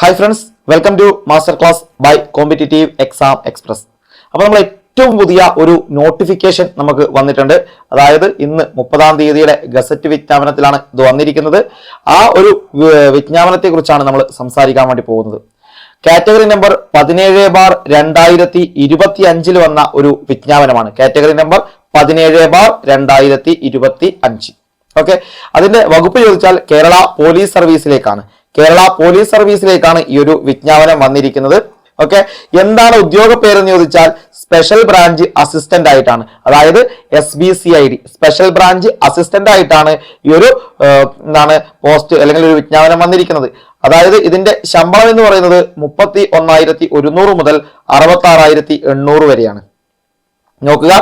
Hi friends welcome to master class by competitive exam express അപ്പോൾ നമ്മൾ ഏറ്റവും പുതിയ ഒരു നോട്ടിഫിക്കേഷൻ നമുക്ക് വന്നിട്ടുണ്ട്. അതായത് ഇന്ന് മുപ്പതാം തീയതിയുടെ ഗസറ്റ് വിജ്ഞാപനത്തിലാണ് ഇത് വന്നിരിക്കുന്നത്. ആ ഒരു വിജ്ഞാപനത്തെ കുറിച്ചാണ് നമ്മൾ സംസാരിക്കാൻ വേണ്ടി പോകുന്നത്. കാറ്റഗറി നമ്പർ പതിനേഴ് ബാർ രണ്ടായിരത്തി ഇരുപത്തി അഞ്ചിൽ വന്ന ഒരു വിജ്ഞാപനമാണ്. കാറ്റഗറി നമ്പർ പതിനേഴ് ബാർ രണ്ടായിരത്തി ഇരുപത്തി അഞ്ച് ഓക്കെ അതിന്റെ വകുപ്പ് ചോദിച്ചാൽ കേരള പോലീസ് സർവീസിലേക്കാണ്. കേരള പോലീസ് സർവീസിലേക്കാണ് ഈ ഒരു വിജ്ഞാപനം വന്നിരിക്കുന്നത്. ഓക്കെ എന്താണ് ഉദ്യോഗ പേരെന്ന് ചോദിച്ചാൽ സ്പെഷ്യൽ ബ്രാഞ്ച് അസിസ്റ്റന്റ് ആയിട്ടാണ്. അതായത് S B C I D special branch assistant ആയിട്ടാണ് ഈ ഒരു എന്താണ് പോസ്റ്റ് അല്ലെങ്കിൽ ഒരു വിജ്ഞാപനം വന്നിരിക്കുന്നത്. അതായത് ഇതിന്റെ ശമ്പളം എന്ന് പറയുന്നത് മുപ്പത്തി ഒന്നായിരത്തി ഒരുന്നൂറ് മുതൽ അറുപത്തി ആറായിരത്തി എണ്ണൂറ് വരെയാണ്. നോക്കുക.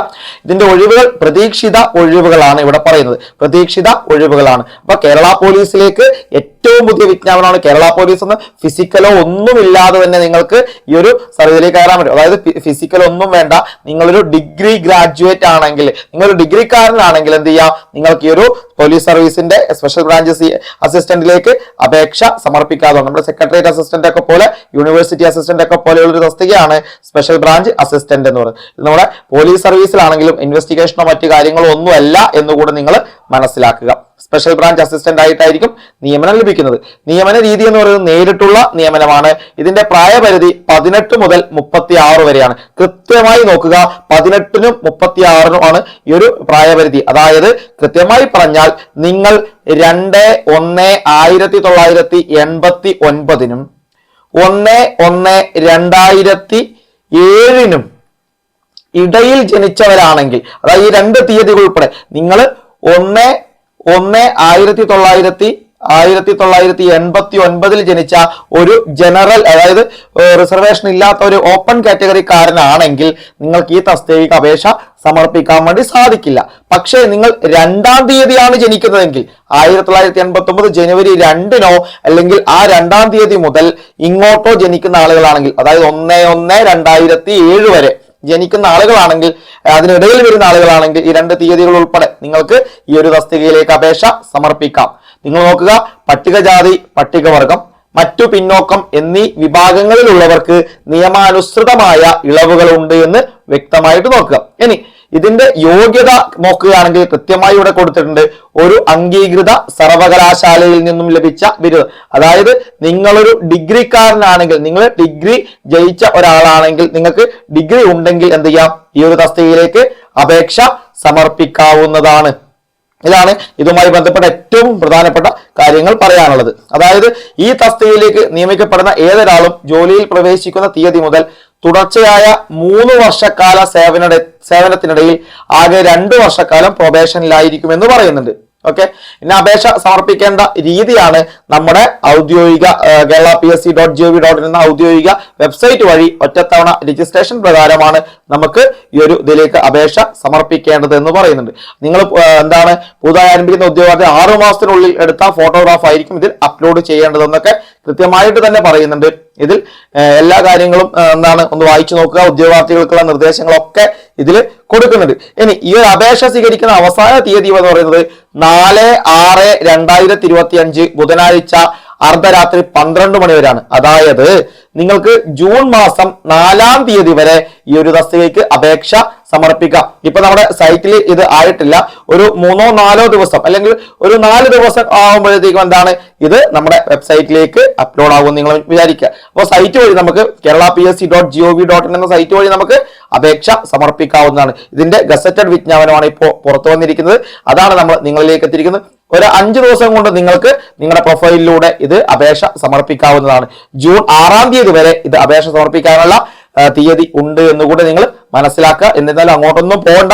ഇതിന്റെ ഒഴിവുകൾ പ്രതീക്ഷിത ഒഴിവുകളാണ് ഇവിടെ പറയുന്നത്. പ്രതീക്ഷിത ഒഴിവുകളാണ്. അപ്പൊ കേരള പോലീസിലേക്ക് ഏറ്റവും പുതിയ വിജ്ഞാപനമാണ് കേരള പോലീസ് എന്ന്. ഫിസിക്കലോ ഒന്നുമില്ലാതെ തന്നെ നിങ്ങൾക്ക് ഈ ഒരു സർവീസിലേക്ക് കയറാൻ പറ്റും. അതായത് ഫിസിക്കൽ ഒന്നും വേണ്ട. നിങ്ങളൊരു ഡിഗ്രി ഗ്രാജുവേറ്റ് ആണെങ്കിൽ നിങ്ങളൊരു ഡിഗ്രിക്കാരനാണെങ്കിൽ എന്ത് ചെയ്യാം? നിങ്ങൾക്ക് ഈ ഒരു പോലീസ് സർവീസിന്റെ സ്പെഷ്യൽ ബ്രാഞ്ച് അസിസ്റ്റന്റിലേക്ക് അപേക്ഷ സമർപ്പിക്കാതെ നമ്മുടെ സെക്രട്ടേറിയറ്റ് അസിസ്റ്റന്റ് ഒക്കെ പോലെ യൂണിവേഴ്സിറ്റി അസിസ്റ്റന്റ് ഒക്കെ പോലെയുള്ള ഒരു തസ്തികയാണ് സ്പെഷ്യൽ ബ്രാഞ്ച് അസിസ്റ്റന്റ് എന്ന് പറയുന്നത്. നമ്മുടെ പോലീസ് സർവീസിലാണെങ്കിലും ഇൻവെസ്റ്റിഗേഷനോ മറ്റു കാര്യങ്ങളോ ഒന്നുമല്ല എന്നുകൂടെ നിങ്ങൾ മനസ്സിലാക്കുക. സ്പെഷ്യൽ ബ്രാഞ്ച് അസിസ്റ്റന്റ് ആയിട്ടായിരിക്കും നിയമനം ലഭിക്കുന്നത്. നിയമന രീതി എന്ന് പറയുന്നത് നേരിട്ടുള്ള നിയമനമാണ്. ഇതിന്റെ പ്രായപരിധി പതിനെട്ട് മുതൽ മുപ്പത്തി ആറ് വരെയാണ്. കൃത്യമായി നോക്കുക പതിനെട്ടിനും മുപ്പത്തി ആറിനും ആണ് ഈ ഒരു പ്രായപരിധി. അതായത് കൃത്യമായി പറഞ്ഞാൽ നിങ്ങൾ രണ്ട് ഒന്ന് ആയിരത്തി തൊള്ളായിരത്തി എൺപത്തി ഒൻപതിനും ഒന്ന് ഒന്ന് രണ്ടായിരത്തി ഏഴിനും ഇടയിൽ ജനിച്ചവരാണെങ്കിൽ അതായത് ഈ രണ്ട് തീയതികൾ ഉൾപ്പെടെ നിങ്ങൾ ഒന്ന് ഒന്ന് ആയിരത്തി തൊള്ളായിരത്തി ആയിരത്തി തൊള്ളായിരത്തി എൺപത്തി ഒൻപതിൽ ജനിച്ച ഒരു ജനറൽ അതായത് റിസർവേഷൻ ഇല്ലാത്ത ഒരു ഓപ്പൺ കാറ്റഗറിക്കാരനാണെങ്കിൽ നിങ്ങൾക്ക് ഈ തസ്തിക അപേക്ഷ സമർപ്പിക്കാൻ വേണ്ടി സാധിക്കില്ല. പക്ഷേ നിങ്ങൾ രണ്ടാം തീയതിയാണ് ജനിക്കുന്നതെങ്കിൽ ആയിരത്തി തൊള്ളായിരത്തി എൺപത്തി ഒമ്പത് ജനുവരി രണ്ടിനോ അല്ലെങ്കിൽ ആ രണ്ടാം തീയതി മുതൽ ഇങ്ങോട്ടോ ജനിക്കുന്ന ആളുകളാണെങ്കിൽ അതായത് ഒന്ന് ഒന്ന് രണ്ടായിരത്തി ഏഴ് വരെ ജനിക്കുന്ന ആളുകളാണെങ്കിൽ അതിനിടയിൽ വരുന്ന ആളുകളാണെങ്കിൽ ഈ രണ്ട് തീയതികൾ ഉൾപ്പെടെ നിങ്ങൾക്ക് ഈ ഒരു തസ്തികയിലേക്ക് അപേക്ഷ സമർപ്പിക്കാം. നിങ്ങൾ നോക്കുക പട്ടികജാതി പട്ടികവർഗം മറ്റു പിന്നോക്കം എന്നീ വിഭാഗങ്ങളിലുള്ളവർക്ക് നിയമാനുസൃതമായ ഇളവുകളുണ്ട് എന്ന് വ്യക്തമായിട്ട് നോക്കുക. ഇനി ഇതിന്റെ യോഗ്യത നോക്കുകയാണെങ്കിൽ കൃത്യമായി ഇവിടെ കൊടുത്തിട്ടുണ്ട്. ഒരു അംഗീകൃത സർവകലാശാലയിൽ നിന്നും ലഭിച്ച ബിരുദം. അതായത് നിങ്ങളൊരു ഡിഗ്രിക്കാരനാണെങ്കിൽ നിങ്ങൾ ഡിഗ്രി ജയിച്ച ഒരാളാണെങ്കിൽ നിങ്ങൾക്ക് ഡിഗ്രി ഉണ്ടെങ്കിൽ എന്ത് ചെയ്യാം? ഈ ഒരു തസ്തികയിലേക്ക് അപേക്ഷ സമർപ്പിക്കാവുന്നതാണ്. ഇതാണ് ഇതുമായി ബന്ധപ്പെട്ട ഏറ്റവും പ്രധാനപ്പെട്ട കാര്യങ്ങൾ പറയാനുള്ളത്. അതായത് ഈ തസ്തികയിലേക്ക് നിയമിക്കപ്പെടുന്ന ഏതൊരാളും ജോലിയിൽ പ്രവേശിക്കുന്ന തീയതി മുതൽ തുടർച്ചയായ മൂന്ന് വർഷക്കാല സേവന സേവനത്തിനിടയിൽ ആകെ രണ്ട് വർഷക്കാലം പ്രൊബേഷനിലായിരിക്കുമെന്ന് പറയുന്നുണ്ട്. ഓക്കെ? ഇനി അപേക്ഷ സമർപ്പിക്കേണ്ട രീതിയാണ് നമ്മുടെ ഔദ്യോഗിക Kerala P S C dot G O V dot എന്ന ഔദ്യോഗിക വെബ്സൈറ്റ് വഴി ഒറ്റത്തവണ രജിസ്ട്രേഷൻ പ്രകാരമാണ് നമുക്ക് ഈ ഒരു ഇതിലേക്ക് അപേക്ഷ സമർപ്പിക്കേണ്ടത് എന്ന് പറയുന്നുണ്ട്. നിങ്ങൾ എന്താണ് പുതുതായി ആരംഭിക്കുന്ന ഉദ്യോഗാർത്ഥി ആറു മാസത്തിനുള്ളിൽ എടുത്ത ഫോട്ടോഗ്രാഫ് ആയിരിക്കും ഇതിൽ അപ്ലോഡ് ചെയ്യേണ്ടതെന്നൊക്കെ കൃത്യമായിട്ട് തന്നെ പറയുന്നുണ്ട്. ഇതിൽ എല്ലാ കാര്യങ്ങളും എന്താണ് ഒന്ന് വായിച്ചു നോക്കുക ഉദ്യോഗാർത്ഥികൾക്കുള്ള നിർദ്ദേശങ്ങളൊക്കെ ഇതിൽ കൊടുക്കുന്നുണ്ട്. ഇനി ഈ ഒരു അപേക്ഷ സ്വീകരിക്കുന്ന അവസാന തീയതി എന്ന് പറയുന്നത് നാല് ആറ് രണ്ടായിരത്തി ഇരുപത്തി അഞ്ച് ബുധനാഴ്ച അർദ്ധരാത്രി പന്ത്രണ്ട് മണി വരെയാണ്. അതായത് നിങ്ങൾക്ക് ജൂൺ മാസം നാലാം തീയതി വരെ ഈ ഒരു തസ്തികയ്ക്ക് അപേക്ഷ സമർപ്പിക്കാം. ഇപ്പൊ നമ്മുടെ സൈറ്റിൽ ഇത് ആയിട്ടില്ല. ഒരു മൂന്നോ നാലോ ദിവസം അല്ലെങ്കിൽ ഒരു നാല് ദിവസം ആകുമ്പോഴത്തേക്കും എന്താണ്? ഇത് നമ്മുടെ വെബ്സൈറ്റിലേക്ക് അപ്ലോഡ് ആകും നിങ്ങൾ വിചാരിക്കുക. അപ്പോൾ സൈറ്റ് വഴി നമുക്ക് Kerala P S C dot G O V dot in എന്ന സൈറ്റ് വഴി നമുക്ക് അപേക്ഷ സമർപ്പിക്കാവുന്നതാണ്. ഇതിന്റെ ഗസറ്റഡ് വിജ്ഞാപനമാണ് ഇപ്പോൾ പുറത്തു വന്നിരിക്കുന്നത്. അതാണ് നമ്മൾ നിങ്ങളിലേക്ക് എത്തിയിരിക്കുന്നത്. ഒരു അഞ്ച് ദിവസം കൊണ്ട് നിങ്ങൾക്ക് നിങ്ങളുടെ പ്രൊഫൈലിലൂടെ ഇത് അപേക്ഷ സമർപ്പിക്കാവുന്നതാണ്. ജൂൺ ആറാം തീയതി വരെ ഇത് അപേക്ഷ സമർപ്പിക്കാനുള്ള തീയതി ഉണ്ട് എന്നുകൂടെ നിങ്ങൾ മനസ്സിലാക്കുക. എന്നിരുന്നാലും അങ്ങോട്ടൊന്നും പോകണ്ട.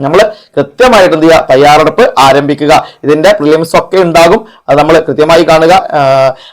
നമ്മൾ കൃത്യമായിട്ട് എന്ത് ചെയ്യുക? തയ്യാറെടുപ്പ് ആരംഭിക്കുക. ഇതിന്റെ പ്രിലിംസ് ഒക്കെ ഉണ്ടാകും. അത് നമ്മൾ കൃത്യമായി കാണുക.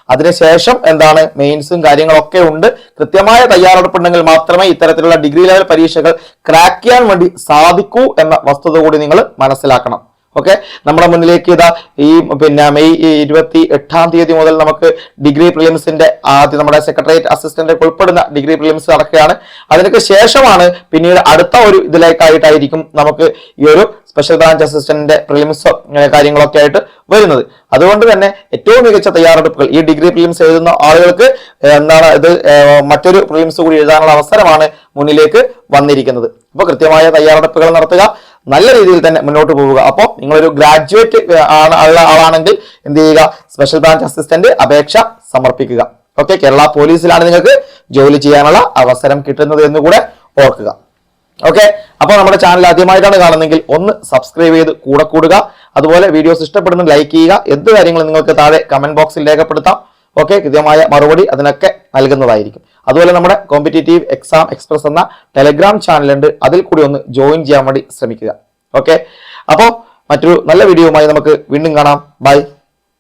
അതിനുശേഷം എന്താണ്? മെയിൻസും കാര്യങ്ങളൊക്കെ ഉണ്ട്. കൃത്യമായ തയ്യാറെടുപ്പ് ഉണ്ടെങ്കിൽ മാത്രമേ ഇത്തരത്തിലുള്ള ഡിഗ്രി ലെവൽ പരീക്ഷകൾ ക്രാക്ക് ചെയ്യാൻ വേണ്ടി സാധിക്കൂ എന്ന വസ്തുത കൂടി നിങ്ങൾ മനസ്സിലാക്കണം. ഓക്കെ നമ്മുടെ മുന്നിലേക്ക് ഇതാ ഈ പിന്നെ മെയ് ഇരുപത്തി എട്ടാം തീയതി മുതൽ നമുക്ക് ഡിഗ്രി പ്രിലിംസിന്റെ ആദ്യം നമ്മുടെ സെക്രട്ടേറിയറ്റ് അസിസ്റ്റന്റ് ഉൾപ്പെടുന്ന ഡിഗ്രി പ്രിലിംസ് നടക്കുകയാണ്. അതിനൊക്കെ ശേഷമാണ് പിന്നീട് അടുത്ത ഒരു ഇതിലേക്കായിട്ടായിരിക്കും നമുക്ക് ഈ ഒരു സ്പെഷ്യൽ ബ്രാഞ്ച് അസിസ്റ്റന്റിന്റെ പ്രിലിംസ് കാര്യങ്ങളൊക്കെ ആയിട്ട് വരുന്നത്. അതുകൊണ്ട് തന്നെ ഏറ്റവും മികച്ച തയ്യാറെടുപ്പുകൾ ഈ ഡിഗ്രി പ്രിലിംസ് എഴുതുന്ന ആളുകൾക്ക് എന്താണ് ഇത് മറ്റൊരു പ്രിലിംസ് കൂടി എഴുതാനുള്ള അവസരമാണ് മുന്നിലേക്ക് വന്നിരിക്കുന്നത്. അപ്പോൾ കൃത്യമായ തയ്യാറെടുപ്പുകൾ നടത്തുക. നല്ല രീതിയിൽ തന്നെ മുന്നോട്ട് പോവുക. അപ്പോൾ നിങ്ങളൊരു ഗ്രാജുവേറ്റ് ആണ് ഉള്ള ആളാണെങ്കിൽ എന്ത് ചെയ്യുക? സ്പെഷ്യൽ ബ്രാഞ്ച് അസിസ്റ്റന്റ് അപേക്ഷ സമർപ്പിക്കുക. ഓക്കെ കേരള പോലീസിലാണ് നിങ്ങൾക്ക് ജോലി ചെയ്യാനുള്ള അവസരം കിട്ടുന്നത് എന്ന് കൂടെ ഓർക്കുക. ഓക്കെ അപ്പോൾ നമ്മുടെ ചാനൽ ആദ്യമായിട്ടാണ് കാണുന്നതെങ്കിൽ ഒന്ന് സബ്സ്ക്രൈബ് ചെയ്ത് കൂടെ കൂടുക. അതുപോലെ വീഡിയോസ് ഇഷ്ടപ്പെടുന്ന ലൈക്ക് ചെയ്യുക. എന്ത് കാര്യങ്ങളും നിങ്ങൾക്ക് താഴെ കമന്റ് ബോക്സിൽ രേഖപ്പെടുത്താം. ഓക്കെ കൃത്യമായ മറുപടി അതിനൊക്കെ നൽകുന്നതായിരിക്കും. അതുപോലെ നമ്മുടെ കോമ്പറ്റേറ്റീവ് എക്സാം എക്സ്പ്രസ് എന്ന ടെലഗ്രാം ചാനലുണ്ട് അതിൽ കൂടി ഒന്ന് ജോയിൻ ചെയ്യാൻ വേണ്ടി ശ്രമിക്കുക. ഓക്കെ? അപ്പോൾ മറ്റൊരു നല്ല വീഡിയോയുമായി നമുക്ക് വീണ്ടും കാണാം. ബൈ